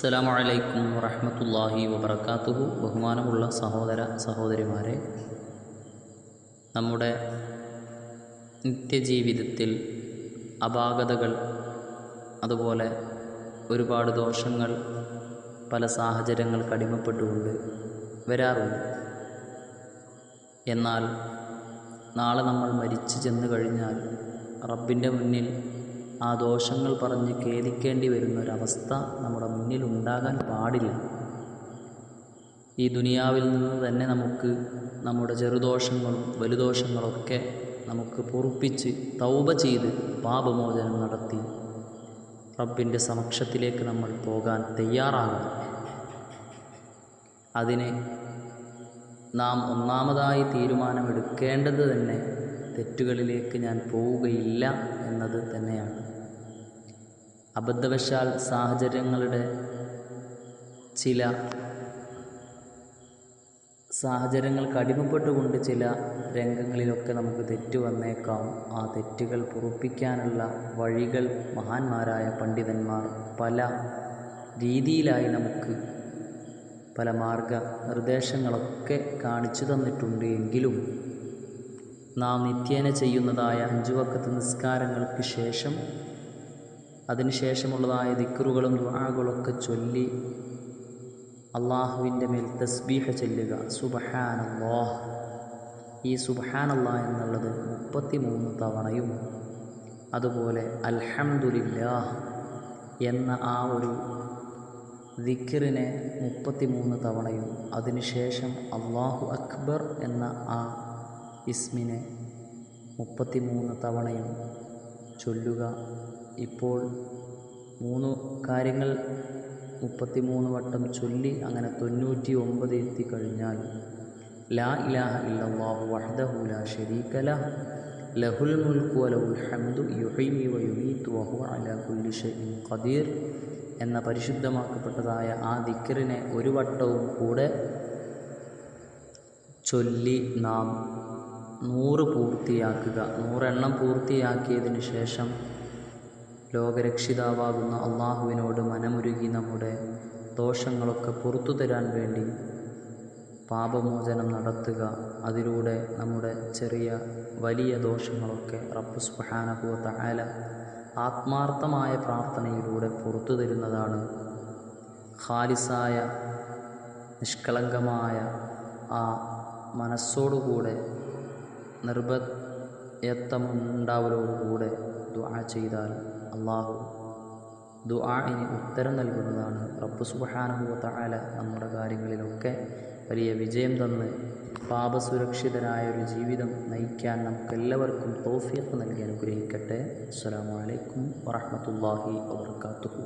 അസ്സലാമു അലൈക്കും വറഹ്മത്തുള്ളാഹി വബറകാതുഹു ബഹുമാനമുള്ള സഹോദര സഹോദരിമാരെ നമ്മുടെ നിത്യജീവിതത്തിൽ അപാകതകൾ അതുപോലെ ഒരുപാട് ദോഷങ്ങൾ പല സാഹചര്യങ്ങൾ കടിമപ്പെട്ടുകൊണ്ട് വരാറുണ്ട്. എന്നാൽ നാളെ നമ്മൾ മരിച്ചു ചെന്ന് കഴിഞ്ഞാൽ റബ്ബിന്റെ മുന്നിൽ ആ ദോഷങ്ങൾ പറഞ്ഞ് ഖേദിക്കേണ്ടി വരുന്ന ഒരവസ്ഥ നമ്മുടെ മുന്നിൽ ഉണ്ടാകാൻ പാടില്ല. ഈ ദുനിയാവിൽ നിന്ന് തന്നെ നമുക്ക് നമ്മുടെ ചെറുദോഷങ്ങളും വലുദോഷങ്ങളൊക്കെ നമുക്ക് പൊറുപ്പിച്ച് തൗബ ചെയ്ത് പാപമോചനം നടത്തി റബ്ബിന്റെ സമക്ഷത്തിലേക്ക് നമ്മൾ പോകാൻ തയ്യാറാകണം. അതിന് നാം ഒന്നാമതായി തീരുമാനമെടുക്കേണ്ടത് തന്നെ തെറ്റുകളിലേക്ക് ഞാൻ പോവുകയില്ല എന്നത് തന്നെയാണ്. അബദ്ധവശാൽ സാഹചര്യങ്ങളുടെ ചില സാഹചര്യങ്ങൾക്ക് അടിമപ്പെട്ടുകൊണ്ട് ചില രംഗങ്ങളിലൊക്കെ നമുക്ക് തെറ്റ് വന്നേക്കാം. ആ തെറ്റുകൾ പൊറുപ്പിക്കാനുള്ള വഴികൾ മഹാന്മാരായ പണ്ഡിതന്മാർ പല രീതിയിലായി നമുക്ക് പല മാർഗ നിർദ്ദേശങ്ങളൊക്കെ കാണിച്ചു തന്നിട്ടുണ്ട് എങ്കിലും നാം നിത്യേന ചെയ്യുന്നതായ അഞ്ചു വക്കത്ത് നിസ്കാരങ്ങൾക്ക് ശേഷം അതിനുശേഷമുള്ളതായ ദിക്കറുകളും ദുആകളൊക്കെ ചൊല്ലി അള്ളാഹുവിന്റെ മേൽ തസ്ബീഹ ചെല്ലുക. സുബഹാനല്ലാഹ്. ഈ സുബഹാനല്ലാ എന്നുള്ളത് മുപ്പത്തി മൂന്ന് തവണയും അതുപോലെ അൽഹംദുലില്ലാഹ് എന്ന ആ ഒരു ദിക്കറിനെ മുപ്പത്തി മൂന്ന് തവണയും അതിനുശേഷം അള്ളാഹു അക്ബർ എന്ന ആ ഇസ്മിനെ മുപ്പത്തി മൂന്ന് തവണയും ചൊല്ലുക. ഇപ്പോൾ മൂന്ന് കാര്യങ്ങൾ മുപ്പത്തി മൂന്ന് വട്ടം ചൊല്ലി അങ്ങനെ തൊണ്ണൂറ്റി ഒമ്പത് എത്തിക്കഴിഞ്ഞാൽ ലാ ഇലാഹ ഇല്ലല്ലാഹു വഹ്ദഹു ലാ ശരീക ലഹ് ലഹുൽ മുൽക്കു വലഹുൽ ഹംദു യുഹൈ വയുമീത്തു വഹുവ അലാ കുല്ലി ഷൈഇൻ ഖദീർ എന്ന പരിശുദ്ധമാക്കപ്പെട്ടതായ ആ ദിക്കറിനെ ഒരു വട്ടവും കൂടെ ചൊല്ലി നാം നൂറ് പൂർത്തിയാക്കുക. നൂറെണ്ണം പൂർത്തിയാക്കിയതിന് ശേഷം ലോകരക്ഷിതാവാകുന്ന അള്ളാഹുവിനോട് മനമുരുകി നമ്മുടെ ദോഷങ്ങളൊക്കെ പുറത്തു തരാൻ വേണ്ടി പാപമോചനം നടത്തുക. അതിലൂടെ നമ്മുടെ ചെറിയ വലിയ ദോഷങ്ങളൊക്കെ റബ്ബ് സുബ്ഹാനഹു തആല ആത്മാർത്ഥമായ പ്രാർത്ഥനയിലൂടെ പുറത്തു തരുന്നതാണ്. ഖാലിസായ നിഷ്കളങ്കമായ ആ മനസ്സോടുകൂടെ നിർഭയത്വമുണ്ടാവലോടുകൂടെ ദുആ ചെയ്താൽ അള്ളാഹു ദുആഇന് ഉത്തരം നൽകുന്നതാണ്. റബ്ബു സുബ്ഹാനഹു തആല നമ്മുടെ കാര്യങ്ങളിലൊക്കെ വലിയ വിജയം തന്ന് പാപസുരക്ഷിതരായ ഒരു ജീവിതം നയിക്കാൻ നമുക്കെല്ലാവർക്കും തൗഫീഖ് നൽകി അനുഗ്രഹിക്കട്ടെ. അസ്സാം വലൈക്കും വറഹ്മത്തുള്ളാഹി വബർക്കാത്തുഹു